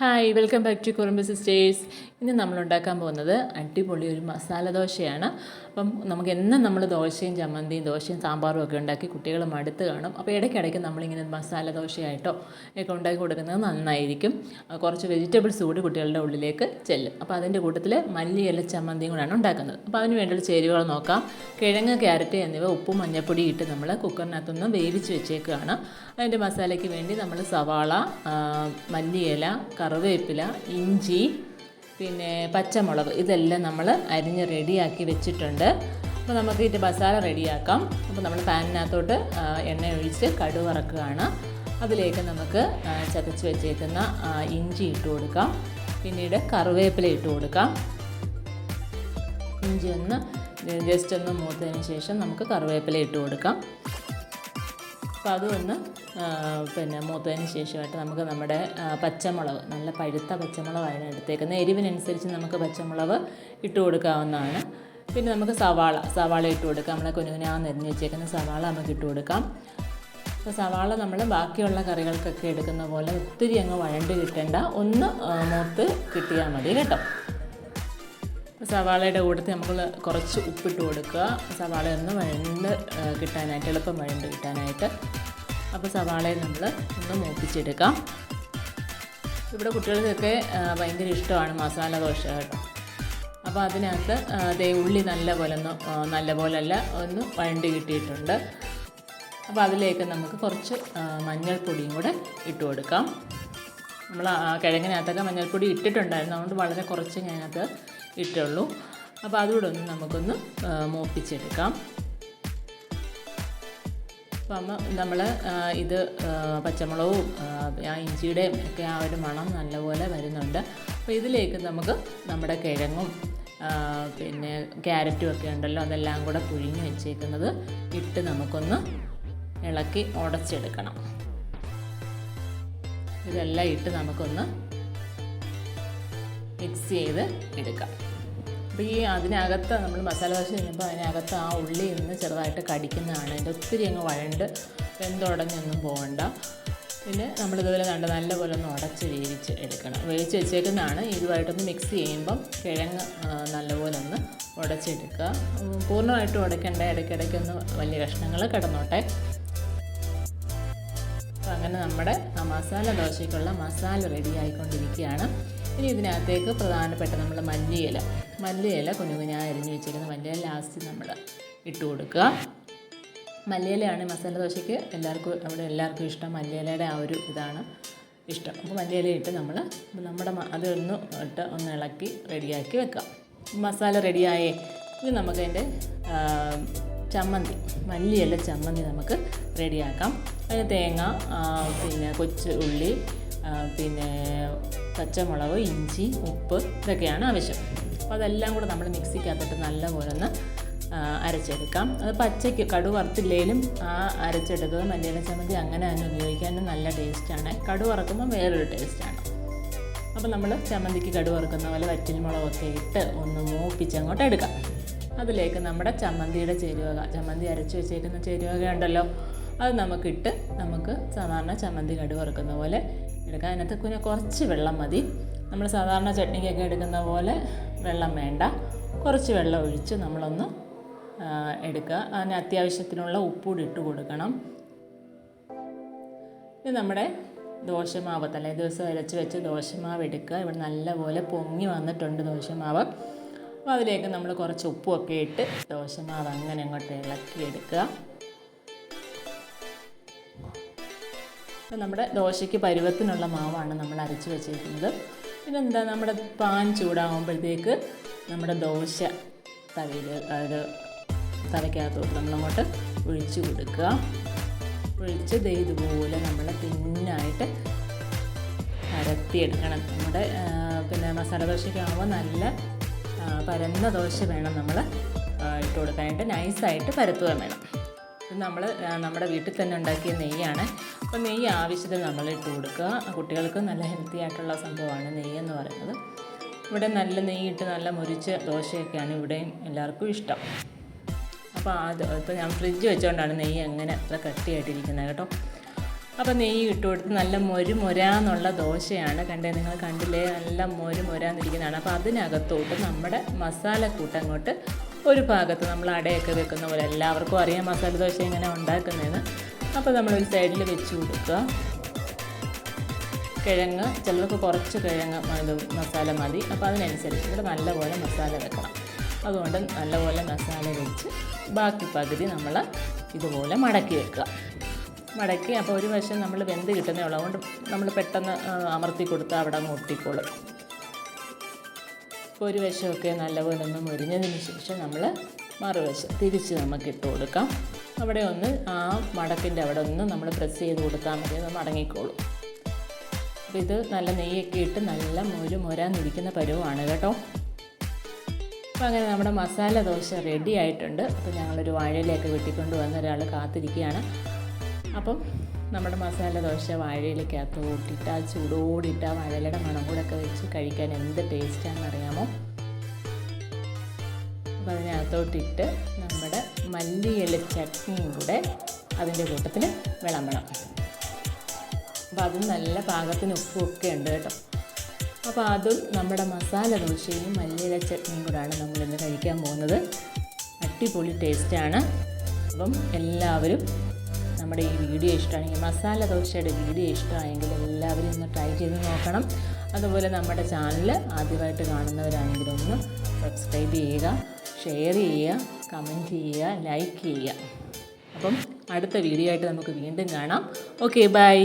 Hi welcome back to Kurumbu sisters ഇന്ന് നമ്മൾ ഉണ്ടാക്കാൻ പോകുന്നത് അടിപൊളി ഒരു മസാല ദോശയാണ്. അപ്പം നമുക്ക് എന്നും നമ്മൾ ദോശയും ചമ്മന്തിയും ദോശയും സാമ്പാറും ഒക്കെ ഉണ്ടാക്കി കുട്ടികൾ മടുത്ത് കാണും. അപ്പോൾ ഇടയ്ക്കിടയ്ക്ക് നമ്മളിങ്ങനെ മസാല ദോശയായിട്ടോ ഒക്കെ ഉണ്ടാക്കി കൊടുക്കുന്നത് നന്നായിരിക്കും. കുറച്ച് വെജിറ്റബിൾസ് കൂടി കുട്ടികളുടെ ഉള്ളിലേക്ക് ചെല്ലും. അപ്പോൾ അതിന്റെ കൂട്ടത്തിൽ മല്ലിയില ചമ്മന്തിയും കൂടാണ് ഉണ്ടാക്കുന്നത്. അപ്പോൾ അതിന് വേണ്ടിയുള്ള ചേരുവകൾ നോക്കാം. കിഴങ്ങ് ക്യാരറ്റ് എന്നിവ ഉപ്പും മഞ്ഞപ്പൊടി ഇട്ട് നമ്മൾ കുക്കറിനകത്തൊന്ന് വേവിച്ച് വെച്ചേക്കുകയാണ് അതിന്റെ മസാലയ്ക്ക് വേണ്ടി നമ്മൾ സവാള മല്ലിയില കറിവേപ്പില ഇഞ്ചി പിന്നെ പച്ചമുളക് ഇതെല്ലാം നമ്മൾ അരിഞ്ഞ് റെഡിയാക്കി വെച്ചിട്ടുണ്ട്. അപ്പോൾ നമുക്ക് ഇതിന്റെ മസാല റെഡിയാക്കാം. അപ്പോൾ നമ്മൾ പാനിനകത്തോട്ട് എണ്ണ ഒഴിച്ച് കടുക് വറക്കുകയാണ് അതിലേക്ക് നമുക്ക് ചതച്ച് വെച്ചേക്കുന്ന ഇഞ്ചി ഇട്ട് കൊടുക്കാം. പിന്നീട് കറിവേപ്പില ഇട്ട് കൊടുക്കാം. ഇഞ്ചി ഒന്ന് ജസ്റ്റ് ഒന്ന് മൂത്തതിന് ശേഷം നമുക്ക് കറിവേപ്പില ഇട്ട് കൊടുക്കാം. അപ്പോൾ അതൊന്ന് പിന്നെ മൂത്തതിന് ശേഷമായിട്ട് നമുക്ക് നമ്മുടെ പച്ചമുളക് നല്ല പഴുത്ത പച്ചമുളകാണ് എടുത്തേക്കുന്നത്. എരിവിനനുസരിച്ച് നമുക്ക് പച്ചമുളക് ഇട്ട് കൊടുക്കാവുന്നതാണ്. പിന്നെ നമുക്ക് സവാള സവാള ഇട്ട് കൊടുക്കാം. നമ്മളെ കുനുകുനാന്ന് എരിഞ്ഞ് വെച്ചേക്കുന്ന സവാള നമുക്ക് ഇട്ട് കൊടുക്കാം. അപ്പോൾ സവാള നമ്മൾ ബാക്കിയുള്ള കറികൾക്കൊക്കെ എടുക്കുന്ന പോലെ ഒത്തിരി അങ്ങ് വഴണ്ട് കിട്ടേണ്ട ഒന്ന് മൂത്ത് കിട്ടിയാൽ മതി കേട്ടോ. സവാളയുടെ കൂട്ടത്തിൽ നമ്മൾ കുറച്ച് ഉപ്പിട്ട് കൊടുക്കുക. സവാള ഒന്ന് വഴണ്ട് കിട്ടാനായിട്ട് എളുപ്പം വഴണ്ട് കിട്ടാനായിട്ട്. അപ്പോൾ സവാളയെ നമ്മൾ ഒന്ന് മൂപ്പിച്ചെടുക്കാം. ഇവിടെ കുട്ടികൾക്കൊക്കെ ഭയങ്കര ഇഷ്ടമാണ് മസാല ദോശ കേട്ടോ. അപ്പോൾ അതിനകത്ത് അതേ ഉള്ളി നല്ല പോലെ ഒന്ന് നല്ല പോലല്ല ഒന്ന് വഴണ്ട് കിട്ടിയിട്ടുണ്ട്. അപ്പോൾ അതിലേക്ക് നമുക്ക് കുറച്ച് മഞ്ഞൾപ്പൊടിയും കൂടെ ഇട്ട് കൊടുക്കാം. നമ്മൾ കിഴങ്ങിനകത്തൊക്കെ മഞ്ഞൾപ്പൊടി ഇട്ടിട്ടുണ്ടായിരുന്നു. അതുകൊണ്ട് വളരെ കുറച്ച് ഞാനത് ഇട്ടുള്ളൂ. അപ്പോൾ അതുകൂടെ ഒന്ന് നമുക്കൊന്ന് മോപ്പിച്ചെടുക്കാം. അപ്പം നമ്മൾ ഇത് പച്ചമുളകും ആ, ആ ഇഞ്ചിയുടെയും ഒക്കെ ആ ഒരു മണം നല്ലപോലെ വരുന്നുണ്ട്. അപ്പോൾ ഇതിലേക്ക് നമുക്ക് നമ്മുടെ കിഴങ്ങും പിന്നെ ക്യാരറ്റും ഒക്കെ ഉണ്ടല്ലോ അതെല്ലാം കൂടെ പുഴുങ്ങി വെച്ചേക്കുന്നത് ഇട്ട് നമുക്കൊന്ന് ഇളക്കി ഉടച്ചെടുക്കണം. ഇതെല്ലാം ഇട്ട് നമുക്കൊന്ന് മിക്സ് ചെയ്ത് എടുക്കാം. അപ്പോൾ ഈ അതിനകത്ത് നമ്മൾ മസാല ദോശ ചെയ്യുമ്പോൾ അതിനകത്ത് ആ ഉള്ളി ഒന്ന് ചെറുതായിട്ട് കടിക്കുന്നതാണ്. അതിന്റെ ഒത്തിരി അങ്ങ് വഴണ്ട് വെന്തുടഞ്ഞൊന്നും പോകണ്ട പിന്നെ നമ്മളിതുപോലെ കണ്ട് നല്ലപോലെ ഒന്ന് ഉടച്ച് വേവിച്ച് എടുക്കണം. വേവിച്ച് വെച്ചേക്കുന്നതാണ്. ഇതുമായിട്ടൊന്ന് മിക്സ് ചെയ്യുമ്പം കിഴങ്ങ് നല്ലപോലെ ഒന്ന് ഉടച്ചെടുക്കുക. പൂർണമായിട്ട് ഉടയ്ക്കേണ്ട. ഇടയ്ക്കിടയ്ക്കൊന്ന് വലിയ കഷ്ണങ്ങൾ കിടന്നോട്ടെ. അങ്ങനെ നമ്മുടെ ആ മസാല ദോശയ്ക്കുള്ള മസാല റെഡി ആയിക്കൊണ്ടിരിക്കുകയാണ്. ഇനി ഇതിനകത്തേക്ക് പ്രധാനപ്പെട്ട നമ്മൾ മല്ലിയില മല്ലിയില കുഞ്ഞു കുഞ്ഞാ അരിഞ്ഞ് വെച്ചിരിക്കുന്ന. മല്ലിയില ലാസ്റ്റ് നമ്മൾ ഇട്ട് കൊടുക്കുക. മല്ലിയിലയാണ് മസാല ദോശയ്ക്ക് എല്ലാവർക്കും അവിടെ എല്ലാവർക്കും ഇഷ്ടം. മല്ലിയിലയുടെ ആ ഒരു ഇതാണ് ഇഷ്ടം. അപ്പോൾ മല്ലിയില ഇട്ട് നമ്മൾ നമ്മുടെ അതൊന്ന് ഇട്ട് ഒന്ന് ഇളക്കി റെഡിയാക്കി വെക്കാം. മസാല റെഡിയായേ ഇത് നമുക്കതിന്റെ ചമ്മന്തി മല്ലിയില ചമ്മന്തി നമുക്ക് റെഡിയാക്കാം അതിന് തേങ്ങ പിന്നെ കൊച്ചു ഉള്ളി പിന്നെ പച്ചമുളക് ഇഞ്ചി ഉപ്പ് ഇതൊക്കെയാണ് ആവശ്യം. അപ്പോൾ അതെല്ലാം കൂടെ നമ്മൾ മിക്സിക്കകത്തിട്ട് നല്ലപോലെ ഒന്ന് അരച്ചെടുക്കാം. അത് പച്ചയ്ക്ക് കടു വറുത്തില്ലെങ്കിലും ആ അരച്ചെടുത്തത് മല്ലിയില ചമ്മന്തി അങ്ങനെ തന്നെ ഉപയോഗിക്കാനും നല്ല ടേസ്റ്റാണ്. കടു വറക്കുമ്പോൾ വേറൊരു ടേസ്റ്റാണ്. അപ്പോൾ നമ്മൾ ചമ്മന്തിക്ക് കടു വറുക്കുന്ന പോലെ വറ്റിൽ മുളകൊക്കെ ഇട്ട് ഒന്ന് മൂപ്പിച്ച് അങ്ങോട്ട് എടുക്കാം. അതിലേക്ക് നമ്മുടെ ചമ്മന്തിയുടെ ചേരുവക ചമ്മന്തി അരച്ച് വെച്ചേക്കുന്ന ചേരുവക ഉണ്ടല്ലോ. അത് നമുക്കിട്ട് നമുക്ക് സാധാരണ ചമ്മന്തി കടു വറുക്കുന്ന പോലെ എടുക്കാം. അതിനകത്ത് പിന്നെ കുറച്ച് വെള്ളം മതി. നമ്മൾ സാധാരണ ചട്നിക്കൊക്കെ എടുക്കുന്ന പോലെ വെള്ളം വേണ്ട. കുറച്ച് വെള്ളം ഒഴിച്ച് നമ്മളൊന്ന് എടുക്കുക. അതിന് അത്യാവശ്യത്തിനുള്ള ഉപ്പൂടി ഇട്ട് കൊടുക്കണം. ഇത് നമ്മുടെ ദോശമാവ് തലേ ദിവസം അരച്ച് വെച്ച് ദോശമാവ് എടുക്കുക. ഇവിടെ നല്ലപോലെ പൊങ്ങി വന്നിട്ടുണ്ട് ദോശമാവ്. അപ്പോൾ അതിലേക്ക് നമ്മൾ കുറച്ച് ഉപ്പുമൊക്കെ ഇട്ട് ദോശമാവ് അങ്ങനെ അങ്ങോട്ട് ഇളക്കി അപ്പോൾ നമ്മുടെ ദോശയ്ക്ക് പരുവത്തിനുള്ള മാവാണ് നമ്മൾ അരച്ച് വെച്ചിരിക്കുന്നത്. പിന്നെന്താ നമ്മുടെ പാൻ ചൂടാകുമ്പോഴത്തേക്ക് നമ്മുടെ ദോശ തവയിൽ അത് തവയ്ക്കകത്തോട്ട് നമ്മളങ്ങോട്ട് ഒഴിച്ച് കൊടുക്കുക. ഒഴിച്ച് ഇതുപോലെ നമ്മൾ തിന്നായിട്ട് പരത്തിയെടുക്കണം. നമ്മുടെ പിന്നെ മസാല ദോശയ്ക്കാകുമ്പോൾ നല്ല പരന്ന ദോശ വേണം നമ്മൾ ഇട്ട് കൊടുക്കാനായിട്ട്. നൈസായിട്ട് പരത്തുക വേണം. നമ്മൾ നമ്മുടെ വീട്ടിൽ തന്നെ ഉണ്ടാക്കിയ നെയ്യാണ്. അപ്പോൾ നെയ്യ് ആവശ്യത്തിന് നമ്മൾ ഇട്ട് കൊടുക്കുക. കുട്ടികൾക്ക് നല്ല ഹെൽത്തി ആയിട്ടുള്ള സംഭവമാണ് നെയ്യ് എന്ന് പറയുന്നത്. ഇവിടെ നല്ല നെയ്യ് ഇട്ട് നല്ല മുരിച്ച ദോശയൊക്കെയാണ് ഇവിടെയും എല്ലാവർക്കും ഇഷ്ടം. അപ്പോൾ അത് ഇപ്പോൾ ഞാൻ ഫ്രിഡ്ജ് വെച്ചുകൊണ്ടാണ് നെയ്യ് അങ്ങനെ അത്ര കട്ടിയായിട്ടിരിക്കുന്നത് കേട്ടോ. അപ്പോൾ നെയ്യ് ഇട്ട് കൊടുത്ത് നല്ല മൊരു മൊരാന്നുള്ള ദോശയാണ്. കണ്ടേ നിങ്ങൾ കണ്ടില്ലേ? നല്ല മൊരു മൊരാന്നിരിക്കുന്നതാണ്. അപ്പോൾ അതിനകത്തോട്ട് നമ്മുടെ മസാലക്കൂട്ട് അങ്ങോട്ട് ഒരു ഭാഗത്ത് നമ്മൾ അടയൊക്കെ വെക്കുന്ന പോലെ എല്ലാവർക്കും അറിയാം മസാല ദോശ എങ്ങനെ ഉണ്ടാക്കുന്നതെന്ന്. അപ്പോൾ നമ്മളൊരു സൈഡിൽ വെച്ച് കൊടുക്കുക. കിഴങ്ങ് ചിലർക്ക് കുറച്ച് കിഴങ്ങ് മസാല മതി. അപ്പോൾ അതിനനുസരിച്ച് ഇവിടെ നല്ലപോലെ മസാല വെക്കണം. അതുകൊണ്ട് നല്ലപോലെ മസാല വെച്ച് ബാക്കി പകുതി നമ്മൾ ഇതുപോലെ മടക്കി വെക്കുക. മടക്കി. അപ്പോൾ ഒരു വശം നമ്മൾ വെന്ത് കിട്ടുന്നേ ഉള്ളൂ. അതുകൊണ്ട് നമ്മൾ പെട്ടെന്ന് അമർത്തി കൊടുത്ത് അവിടെ അങ്ങ് ഒട്ടിക്കോളും. ഒരു വശമൊക്കെ നല്ലപോലെ ഒന്ന് മുരിഞ്ഞതിന് ശേഷം നമ്മൾ മറുവശം തിരിച്ച് നമുക്ക് ഇട്ട് കൊടുക്കാം. അവിടെ ഒന്ന് ആ മടക്കിന്റെ അവിടെ ഒന്ന് നമ്മൾ പ്രസ് ചെയ്ത് കൊടുത്താൽ മതി. അത് മടങ്ങിക്കോളും. അപ്പോൾ ഇത് നല്ല നെയ്യൊക്കെ ഇട്ട് നല്ല മുരു മുരാന്നിരിക്കുന്ന പരുവാണ് കേട്ടോ. അപ്പോൾ അങ്ങനെ നമ്മുടെ മസാല ദോശ റെഡി ആയിട്ടുണ്ട്. അപ്പോൾ ഞങ്ങളൊരു വാഴയിലേക്ക് വെട്ടിക്കൊണ്ട് വന്ന ഒരാൾ കാത്തിരിക്കുകയാണ്. അപ്പം നമ്മുടെ മസാല ദോശ വാഴയിലേക്കകത്ത് കൂട്ടിയിട്ട് ആ ചൂടോടിയിട്ട് ആ വാഴയിലയുടെ മണം കൂടെ ഒക്കെ വെച്ച് കഴിക്കാൻ എന്ത് ടേസ്റ്റാണെന്ന് അറിയാമോ? അപ്പോൾ അതിനകത്തോട്ടിട്ട് നമ്മുടെ മല്ലിയില ചട്നിയും കൂടെ അതിന്റെ കൂട്ടത്തിൽ വിളമ്പണം. അപ്പോൾ അതും നല്ല പാകത്തിന് ഉപ്പും ഒക്കെ ഉണ്ട് കേട്ടോ. അപ്പോൾ അതും നമ്മുടെ മസാല ദോശയും മല്ലിയില ചട്നിയും കൂടാണ് നമ്മളിന്ന് കഴിക്കാൻ പോകുന്നത്. അടിപൊളി ടേസ്റ്റാണ്. അപ്പം എല്ലാവരും നമ്മുടെ ഈ വീഡിയോ ഇഷ്ടമാണെങ്കിൽ മസാല ദോശയുടെ വീഡിയോ ഇഷ്ടമായെങ്കിൽ എല്ലാവരും ഒന്ന് ട്രൈ ചെയ്ത് നോക്കണം. അതുപോലെ നമ്മുടെ ചാനൽ ആദ്യമായിട്ട് കാണുന്നവരാണെങ്കിൽ ഒന്ന് സബ്സ്ക്രൈബ് ചെയ്യുക ഷെയർ ചെയ്യുക കമന്റ് ചെയ്യുക ലൈക്ക് ചെയ്യുക. അപ്പം അടുത്ത വീഡിയോ ആയിട്ട് നമുക്ക് വീണ്ടും കാണാം. Okay bye